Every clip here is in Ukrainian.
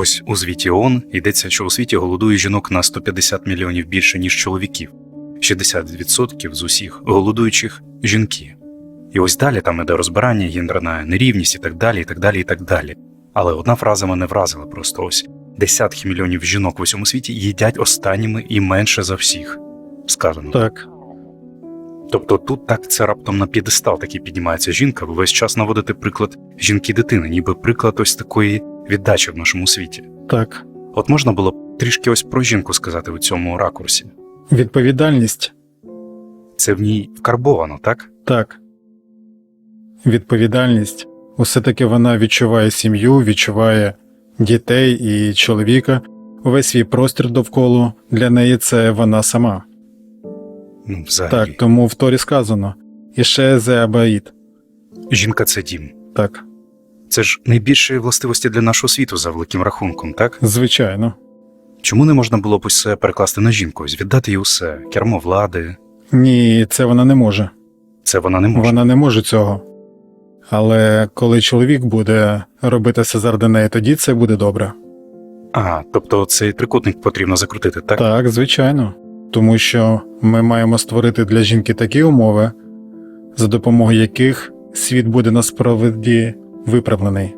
Ось у звіті ООН йдеться, що у світі голодує жінок на 150 мільйонів більше, ніж чоловіків. 60% з усіх голодуючих жінки. І ось далі там іде розбирання, гендерна нерівність і так далі, і так далі, і так далі. Але одна фраза мене вразила просто ось десятки мільйонів жінок в усьому світі їдять останніми і менше за всіх. Сказано. Так, Тобто тут так це раптом на п'єдестал такий піднімається жінка, ви весь час наводите приклад жінки-дитини, ніби приклад ось такої віддачі в нашому світі. так. От можна було б трішки ось про жінку сказати у цьому ракурсі. Відповідальність. Це в ній вкарбовано, так? Так. Відповідальність. Усе таки вона відчуває сім'ю, відчуває дітей і чоловіка. Увесь свій простір довкола для неї це вона сама. Ну, взагалі. Так, тому в Торі сказано. Іще зе Абаїд. Жінка це дім. Так, Це ж найбільші властивості для нашого світу за великим рахунком, так? звичайно. Чому не можна було б усе перекласти на жінку, віддати їй усе, кермо влади? Ні, це вона не може. Це вона не може. Вона не може цього. Але коли чоловік буде робити все заради неї, тоді це буде добре. А, тобто цей трикутник потрібно закрутити, так? Так, звичайно. Тому що ми маємо створити для жінки такі умови, за допомогою яких світ буде насправді виправлений.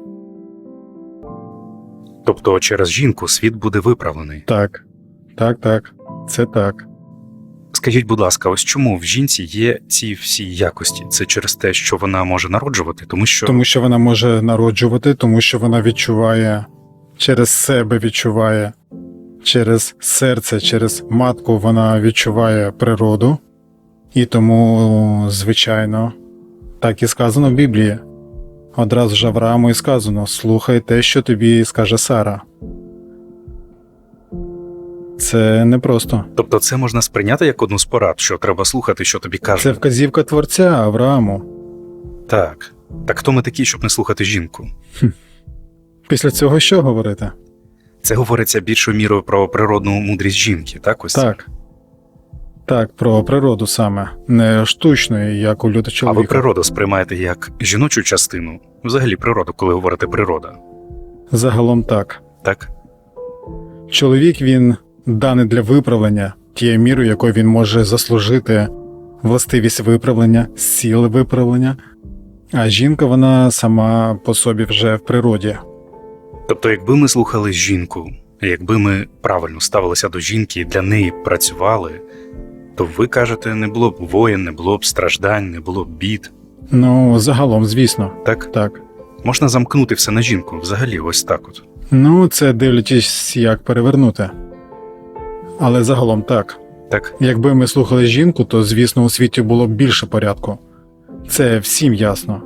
Тобто через жінку світ буде виправлений. Так, так, так, це так. Скажіть, будь ласка, ось чому в жінці є ці всі якості? Це через те, що вона може народжувати, тому що Тому що вона може народжувати, тому що вона відчуває через себе відчуває, через серце, через матку вона відчуває природу, і тому, звичайно, так і сказано в Біблії. Одразу ж Аврааму і сказано: слухай те, що тобі скаже Сара. Це непросто. тобто це можна сприйняти як одну з порад, що треба слухати, що тобі кажуть. Це вказівка творця Аврааму. Так. Так хто ми такі, щоб не слухати жінку? Після цього що говорити? Це говориться більшою мірою про природну мудрість жінки, так? Ось це? Так. Так, про природу саме, не штучної, як у люда А ви природу сприймаєте як жіночу частину? Взагалі природу, коли говорите природа, Загалом так. так? Чоловік він даний для виправлення тією мірою, якою він може заслужити властивість виправлення, сили виправлення, а жінка вона сама по собі вже в природі. Тобто, якби ми слухали жінку, якби ми правильно ставилися до жінки і для неї працювали, то ви кажете, не було б воїн, не було б страждань, не було б бід. Ну, загалом, звісно, Так так. можна замкнути все на жінку, взагалі, ось так от. Ну, це дивлячись, як перевернути. Але загалом так. Так, Якби ми слухали жінку, то звісно у світі було б більше порядку. Це всім ясно.